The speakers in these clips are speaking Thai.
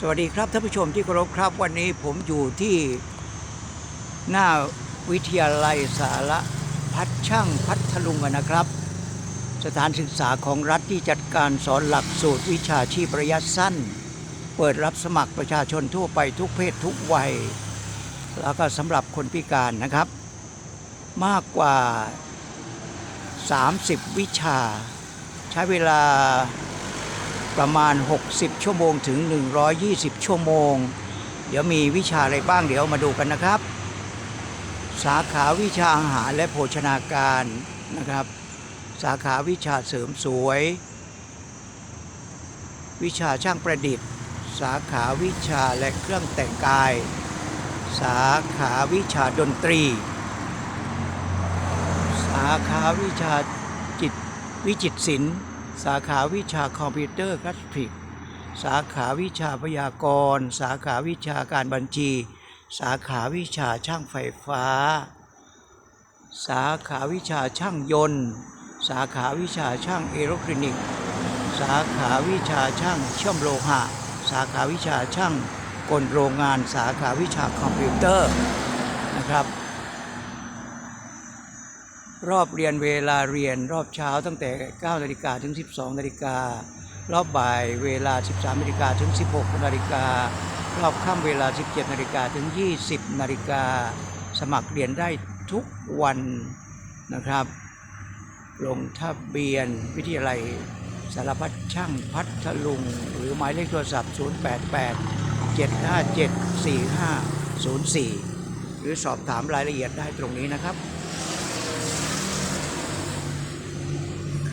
สวัสดีครับท่านผู้ชมที่เคารพครับ วันนี้ผมอยู่ที่หน้าวิทยาลัยสารพัดช่างพัทลุงนะครับ สถานศึกษาของรัฐที่จัดการสอนหลักสูตรวิชาชีพระยะสั้น เปิดรับสมัครประชาชนทั่วไปทุกเพศทุกวัย แล้วก็สำหรับคนพิการนะครับ มากกว่า 30 วิชา ใช้เวลา ประมาณ 60 ชั่วโมงถึง 120 ชั่วโมง เดี๋ยวมีวิชาอะไรบ้างเดี๋ยวมาดูกันนะครับ สาขาวิชาอาหารและโภชนาการนะครับ สาขาวิชาเสริมสวย วิชาช่างประดิษฐ์ สาขาวิชาและเครื่องแต่งกาย สาขาวิชาดนตรี สาขาวิชาจิตวิจิตศิลป์ สาขาวิชาคอมพิวเตอร์กราฟิก สาขาวิชาพยากรณ์ สาขาวิชาการบัญชี สาขาวิชาช่างไฟฟ้า สาขาวิชาช่างยนต์ สาขาวิชาช่างเอโรคลินิกสาขาวิชาช่างเชื่อมโลหะ สาขาวิชาช่างกลโรงงาน สาขาวิชาคอมพิวเตอร์นะครับ รอบเรียนเวลาเรียนรอบเช้าตั้งแต่9นาฬิกาถึง 12นาฬิการอบบ่ายเวลา 13นาฬิกาถึง 16นาฬิการอบค่ำเวลา 17นาฬิกาถึง 20นาฬิกาสมัครเรียนได้ทุกวันนะครับ ลงทะเบียนวิทยาลัยสารพัดช่างพัทลุง หรือหมายเลขโทรศัพท์ 088 757 4504 หรือสอบถามรายละเอียดได้ตรงนี้นะครับ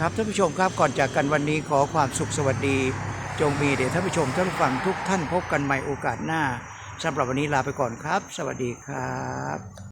ครับท่านผู้ชมครับก่อนจากกันวันนี้ขอความสุขสวัสดี จงมีเดชท่านผู้ชมท่านผู้ฟังทุกท่านพบกันใหม่โอกาสหน้าสำหรับวันนี้ลาไปก่อนครับ สวัสดีครับ